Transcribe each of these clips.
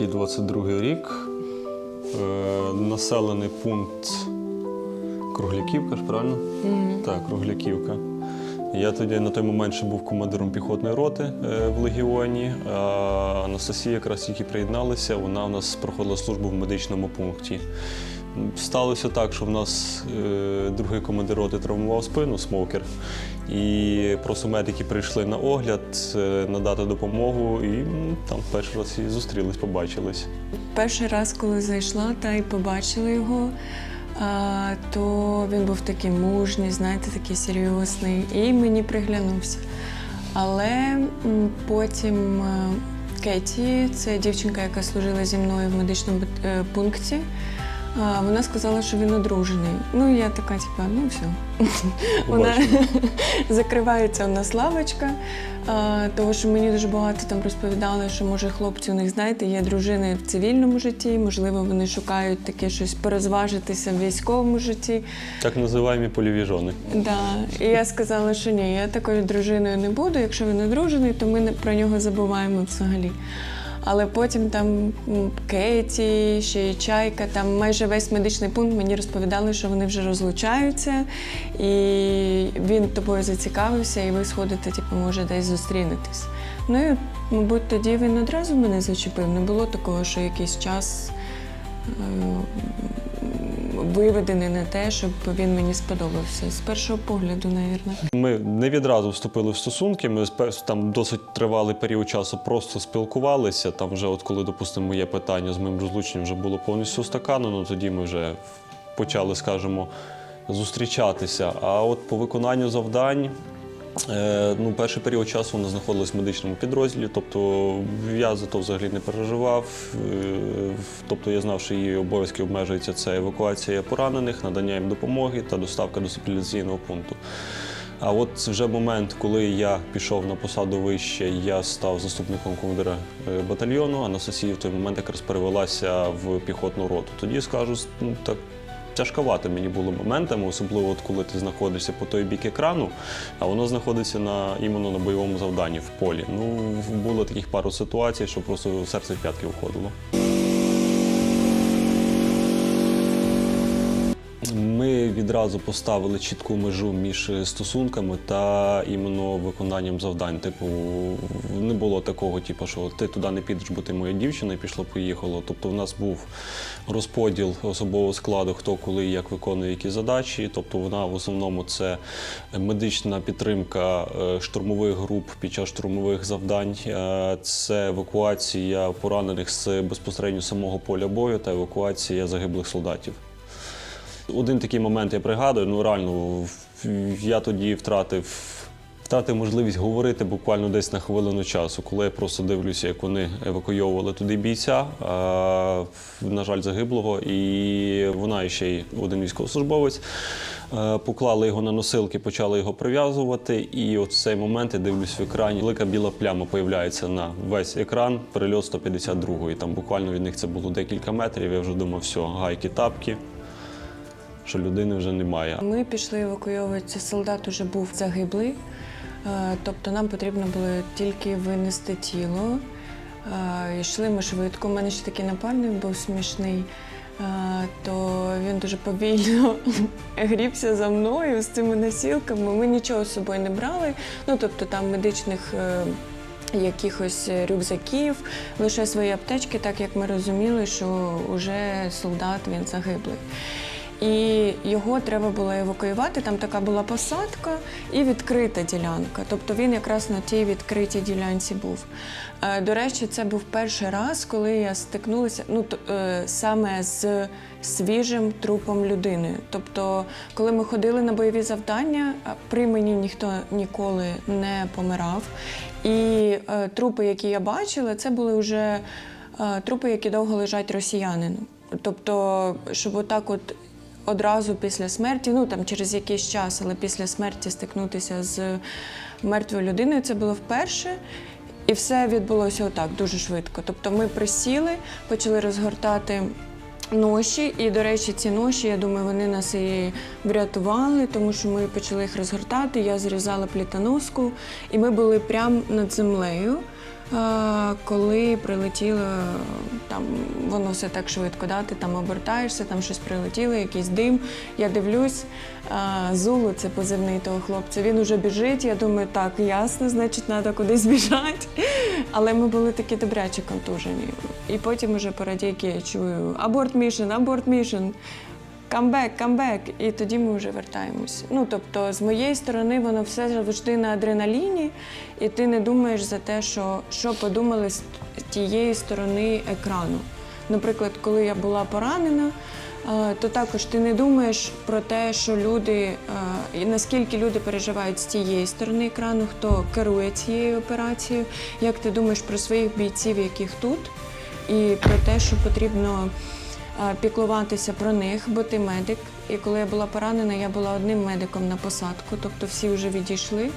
який 22 рік. Е, населений пункт Кругляківка, ж правильно? Так, Кругляківка. Я тоді на той момент ще був командиром піхотної роти е, в Легіоні. А Анастасія якраз тільки приєдналася, вона у нас проходила службу в медичному пункті. Сталося так, що в нас е, другий командир роти травмував спину, смокер. І просто медики прийшли на огляд, е, надати допомогу, і там перший раз і зустрілись, побачились. Перший раз, коли зайшла та й побачила його, а, то він був такий мужній, знаєте, такий серйозний, і мені приглянувся. Але потім е, Кеті, це дівчинка, яка служила зі мною в медичному е, пункті. А, Вона сказала, що він одружений. Ну, я така, типа, ну все. Вона закривається у нас лавочка, а, тому що мені дуже багато там розповідали, що може хлопці у них, знаєте, є дружини в цивільному житті, можливо, вони шукають таке щось порозважитися в військовому житті. Так називаємо польові жони. Да. І я сказала, що ні, я такою дружиною не буду. Якщо він одружений, то ми про нього забуваємо взагалі. Але потім там Кеті, ще й Чайка, там майже весь медичний пункт мені розповідали, що вони вже розлучаються, і він тобою зацікавився, і ви сходите, типу, може, десь зустрінетесь. Ну і, мабуть, тоді він одразу мене зачепив. Не було такого, що якийсь час е, виведений на те, щоб він мені сподобався. З першого погляду, навірно. Ми не відразу вступили в стосунки. Ми там досить тривалий період часу просто спілкувалися. Там вже, от коли, допустимо, моє питання з моїм розлученням вже було повністю стаканено, тоді ми вже почали, скажімо, зустрічатися. А от по виконанню завдань. Е, ну, перший період часу вона знаходилась в медичному підрозділі, тобто я за то взагалі не переживав. Е, Тобто я знав, що її обов'язки обмежуються це евакуація поранених, надання їм допомоги та доставка до стабілізаційного пункту. А от вже момент, коли я пішов на посаду вище, я став заступником командира е, батальйону. Анастасія в той момент якраз перевелася в піхотну роту. Тоді скажу, ну так тяжковато мені було моментами, особливо от коли ти знаходишся по той бік екрану, а воно знаходиться на іменно на бойовому завданні в полі. Ну було таких пару ситуацій, що просто серце в п'ятки входило. Ми відразу поставили чітку межу між стосунками та іменно виконанням завдань. Типу, не було такого, типу, що ти туди не підеш, бо ти моя дівчина і пішло, поїхало. Тобто, в нас був розподіл особового складу, хто коли і як виконує які задачі. Тобто, вона в основному це медична підтримка е, штурмових груп під час штурмових завдань, е, це евакуація поранених з безпосередньо самого поля бою та евакуація загиблих солдатів. Один такий момент я пригадую, ну реально, я тоді втратив. Втратив можливість говорити буквально десь на хвилину часу, коли я просто дивлюся, як вони евакуйовували туди бійця, а, на жаль, загиблого, і вона ще й один військовослужбовець. Поклали його на носилки, почали його прив'язувати. І от в цей момент я дивлюсь в екрані. Велика біла пляма появляється на весь екран, перельот 152-ї. Там буквально від них це було декілька метрів. Я вже думав, все, гайки, тапки що людини вже немає. Ми пішли евакуйовуватися, солдат уже був загиблий, е, тобто нам потрібно було тільки винести тіло. Е, Йшли ми швидко. У мене ще такий напальник був смішний, е, то він дуже повільно грібся за мною з цими носілками. Ми нічого з собою не брали. Ну тобто там медичних. Якихось рюкзаків, лише свої аптечки, так як ми розуміли, що вже солдат він загиблий. І його треба було евакуювати. Там така була посадка і відкрита ділянка. Тобто він якраз на тій відкритій ділянці був. Е, До речі, це був перший раз, коли я стикнулася ну, е, саме з свіжим трупом людини. Тобто, коли ми ходили на бойові завдання, при мені ніхто ніколи не помирав. І е, трупи, які я бачила, це були вже трупи, які довго лежать росіянину. Тобто, щоб отак от одразу після смерті, ну там через якийсь час, але після смерті стикнутися з мертвою людиною, це було вперше. І все відбулося отак дуже швидко. Тобто ми присіли, почали розгортати ноші, і, до речі, ці ноші, я думаю, вони нас і врятували, тому що ми почали їх розгортати. Я зрізала плітоноску, і ми були прямо над землею. Коли прилетіло, там воно все так швидко, да? ти там обертаєшся, там щось прилетіло, якийсь дим. Я дивлюсь, Зулу це позивний того хлопця. Він уже біжить. Я думаю, так, ясно, значить, треба кудись біжати. Але ми були такі добряче контужені. І потім уже по радійки я чую аборт мішен, аборт мішен. Камбек, камбек, і тоді ми вже вертаємось. Ну тобто, з моєї сторони, воно все завжди на адреналіні, і ти не думаєш за те, що, що подумали з тієї сторони екрану. Наприклад, коли я була поранена, е, то також ти не думаєш про те, що люди, е, і наскільки люди переживають з тієї сторони екрану, хто керує цією операцією, як ти думаєш про своїх бійців, яких тут, і про те, що потрібно піклуватися про них, бо ти медик. І коли я була поранена, я була одним медиком на посадку, тобто всі вже відійшли.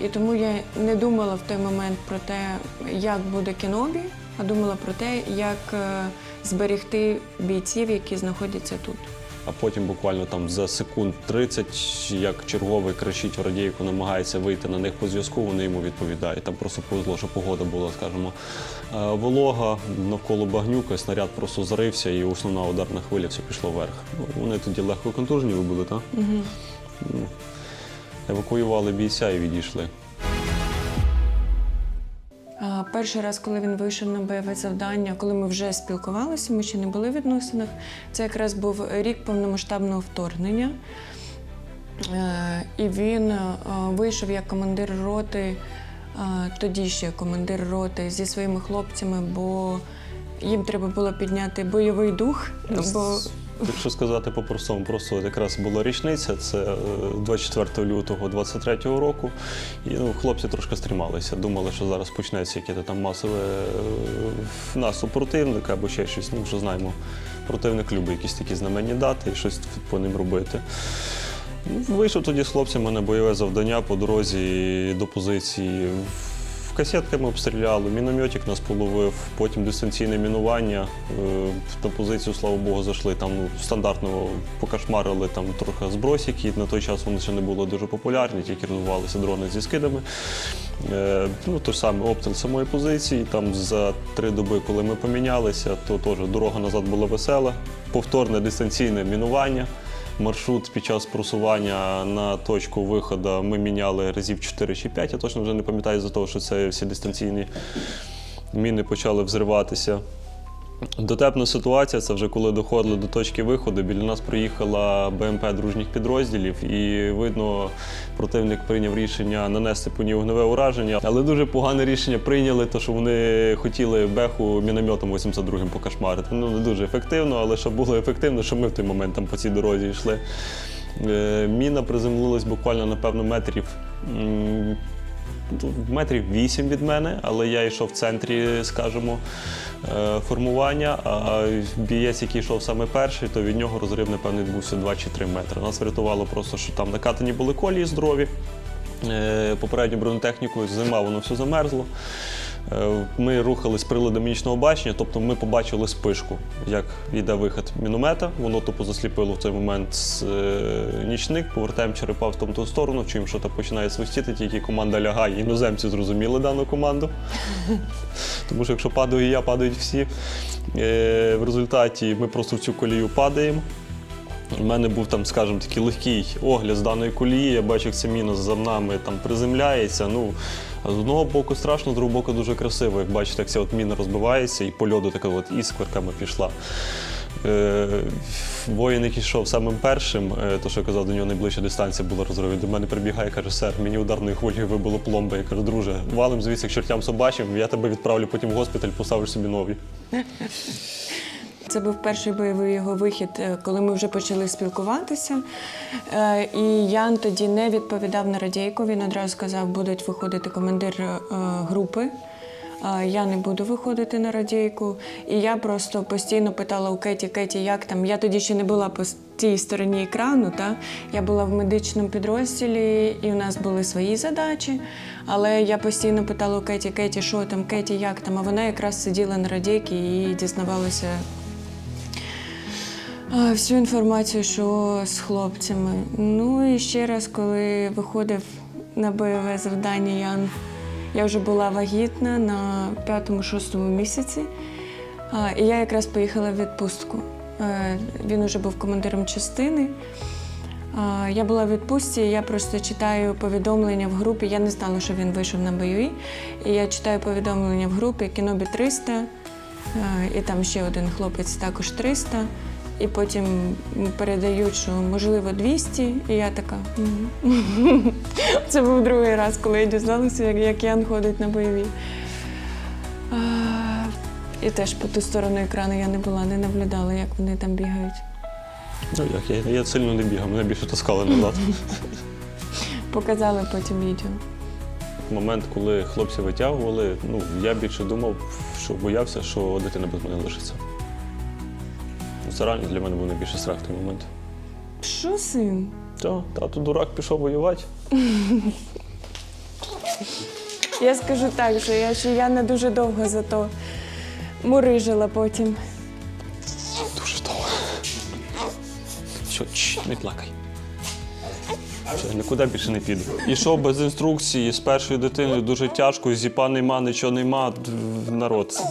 І тому я не думала в той момент про те, як буде кінобі, а думала про те, як е, зберегти бійців, які знаходяться тут. А потім буквально там за секунд 30, як черговий кричить в радійку, намагається вийти на них по зв'язку, вони йому відповідають. Там просто повезло, що погода була, скажімо, е, волога, навколо багнюка, снаряд просто зарився і основна ударна хвиля все пішло вверх. Ну, Вони тоді легко контужені були, так? Угу. Евакуювали бійця і відійшли. Перший раз, коли він вийшов на бойове завдання, коли ми вже спілкувалися, ми ще не були в відносинах. Це якраз був рік повномасштабного вторгнення. Е, І він е, вийшов як командир роти, е, тоді ще командир роти зі своїми хлопцями, бо їм треба було підняти бойовий дух. Бо Якщо сказати по-простому, просто якраз була річниця, це е, 24 лютого 23-го року. І ну, хлопці трошки стрімалися, думали, що зараз почнеться якийсь там масовий е, наступ противника або ще щось. Ну, вже знаємо, противник любить якісь такі знаменні дати і щось по ним робити. Ну, Вийшов тоді з хлопцями на бойове завдання по дорозі до позиції. В Касетками обстріляли, мінометик нас половив, потім дистанційне мінування. Е, На позицію, слава Богу, зайшли. Там ну, стандартно покашмарили там трохи збросики. На той час вони ще не були дуже популярні, тільки розвивалися дрони зі скидами. Е, Ну, той самий обстріл самої позиції. Там за три доби, коли ми помінялися, то теж дорога назад була весела. Повторне дистанційне мінування. Маршрут під час просування на точку виходу ми міняли разів 4 чи 5. Я точно вже не пам'ятаю за того, що це всі дистанційні міни почали взриватися. Дотепна ситуація це вже коли доходили до точки виходу. Біля нас приїхала БМП дружніх підрозділів, і видно, противник прийняв рішення нанести по ній вогневе ураження. Але дуже погане рішення прийняли, то що вони хотіли беху мінометом 82-м покашмарити. Ну не дуже ефективно, але щоб було ефективно, що ми в той момент там по цій дорозі йшли. Е, Міна приземлилась буквально напевно метрів. Метрів 8 від мене, але я йшов в центрі, скажімо, е, формування. А бієць, який йшов саме перший, то від нього розрив, напевно, відбувся 2 чи 3 метри. Нас врятувало просто, що там накатані були колії здорові. Е, Попередню бронетехніку, зима, воно все замерзло. Е, Ми рухались приладом нічного бачення, тобто ми побачили спишку, як йде вихід міномета. Воно тупо засліпило в цей момент е, нічник, повертаємо черепа в тому сторону, чуємо, що там починає свистіти, тільки команда лягає. Іноземці зрозуміли дану команду. Тому що якщо падаю я, падають всі. Е, В результаті ми просто в цю колію падаємо. У мене був там, скажімо, такий легкий огляд з даної колії. Я бачив, як ця міна за нами там приземляється. Ну, з одного боку страшно, з другого боку дуже красиво. Як бачите, як ця от міна розбивається і по льоду така от іскорками пішла. Е, воїн, який йшов самим першим, е, то що я казав, до нього найближча дистанція була розриву. До мене прибігає, каже, сер, мені ударною хвилею вибило пломби. Я кажу, друже, валим звідси к чортям собачим, я тебе відправлю потім в госпіталь, поставиш собі нові. Це був перший бойовий його вихід, е, коли ми вже почали спілкуватися. Е, І Ян тоді не відповідав на радійку. Він одразу сказав, будуть виходити командир е, групи. Я не буду виходити на радійку. І я просто постійно питала у Кеті, Кеті, як там. Я тоді ще не була по тій стороні екрану. Та? Я була в медичному підрозділі, і у нас були свої задачі. Але я постійно питала у Кеті, Кеті, що там, Кеті, як там. А вона якраз сиділа на радійці і дізнавалася всю інформацію, що з хлопцями. Ну і ще раз, коли виходив на бойове завдання Ян, Я вже була вагітна на п'ятому-шостому місяці. І я якраз поїхала в відпустку. Е, Він вже був командиром частини. Я була в відпустці, я просто читаю повідомлення в групі. Я не знала, що він вийшов на бойові. І я читаю повідомлення в групі Кінобі 300, е, і там ще один хлопець також 300. І потім передають, що можливо 200, і я така. «Мгм». Це був другий раз, коли я дізналася, як, як Ян ходить на бойові. І теж по ту сторону екрану я не була, не наблюдала, як вони там бігають. Ну як, я, я сильно не бігав, мене більше таскали назад. Показали потім відео. Момент, коли хлопці витягували, ну я більше думав, що боявся, що дитина без мене лишиться. Ну, Це реально для мене був найбільший страх в той момент. Що син? Та, тато дурак пішов воювати. Я скажу так, що я ще я не дуже довго зато мурижила потім. Дуже довго. Що, чш, не плакай. Що, нікуди більше не піду. Ішов без інструкції з першою дитиною дуже тяжко, зіпа нема, нічого нема. д- Народ.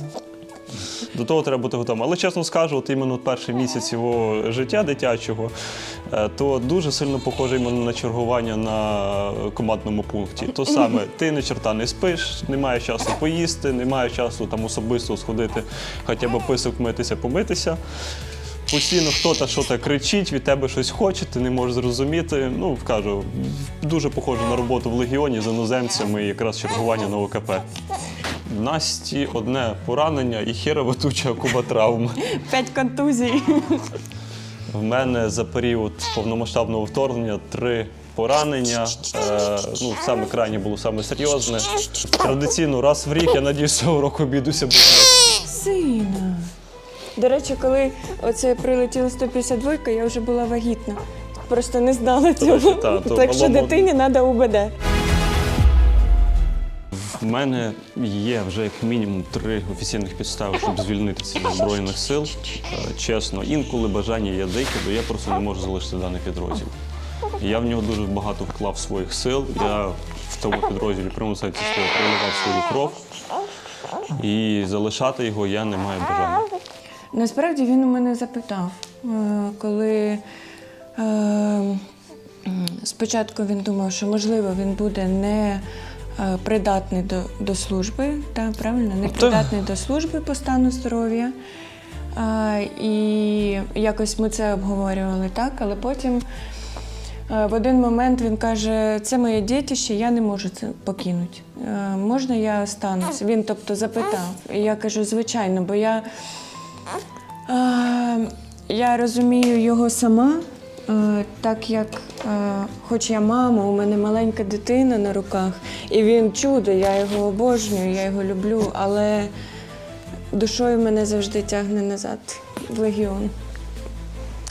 До того треба бути готовим. Але чесно скажу, от іменно перший місяць його життя дитячого, е, то дуже сильно похоже іменно на чергування на командному пункті. То саме, ти ні черта не спиш, немає часу поїсти, немає часу там особисто сходити, хоча б писок митися, помитися. Постійно хто-то щось кричить, від тебе щось хоче, ти не можеш зрозуміти. Ну, кажу, дуже похоже на роботу в легіоні з іноземцями і якраз чергування на ОКП. Насті одне поранення і херова туча куба травм. П'ять контузій. В мене за період повномасштабного вторгнення три поранення. Е, ну, саме крайнє було саме серйозне. Традиційно раз в рік, я надіюсь, цього року обійдуся без. Сина. До речі, коли оце прилетіла 152, я вже була вагітна. Просто не знала цього. речі, та, то так що дитині треба УБД. В мене є вже як мінімум три офіційних підстави, щоб звільнитися від збройних сил. Е, Чесно, інколи бажання є дике, бо я просто не можу залишити даний підрозділ. Я в нього дуже багато вклав своїх сил. Я в тому підрозділі примусив проливав свою кров. І залишати його я не маю бажання. Насправді він у мене запитав, е, коли е, спочатку він думав, що можливо він буде не придатний до, до служби, та, правильно, не придатний до служби по стану здоров'я. Е, І якось ми це обговорювали так, але потім е, в один момент він каже: це моє дітище, я не можу це покинути. Е, Можна я остануся? Він тобто запитав. І я кажу, звичайно, бо я. Е, Я розумію його сама, е, так як, е, хоч я мама, у мене маленька дитина на руках, і він чудо, я його обожнюю, я його люблю, але душою мене завжди тягне назад в легіон.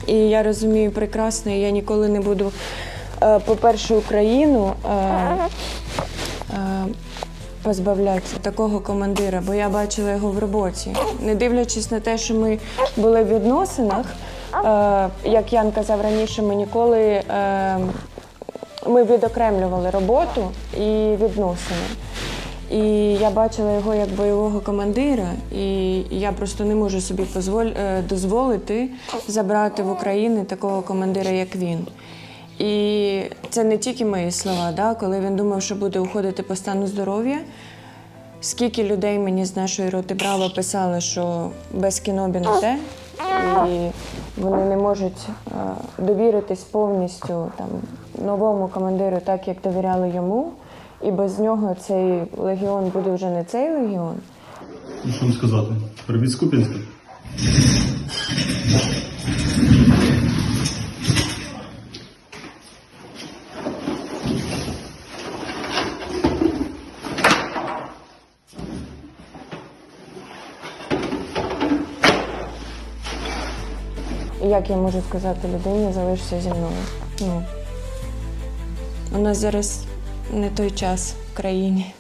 І я розумію прекрасно, і я ніколи не буду, е, по-перше, Україну. е, е, позбавлятися такого командира, бо я бачила його в роботі. Не дивлячись на те, що ми були в відносинах, е, як Ян казав раніше, ми ніколи е, ми відокремлювали роботу і відносини. І я бачила його як бойового командира, і я просто не можу собі е, дозволити забрати в Україну такого командира, як він. І це не тільки мої слова, да? коли він думав, що буде уходити по стану здоров'я. Скільки людей мені з нашої роти Браво писали, що без кінобі не те, і вони не можуть е, довіритись повністю там, новому командиру, так як довіряли йому. І без нього цей легіон буде вже не цей легіон. Ну, що вам сказати? Привіт з як я можу сказати людині, залишся зі мною? Ну, у нас зараз не той час в країні.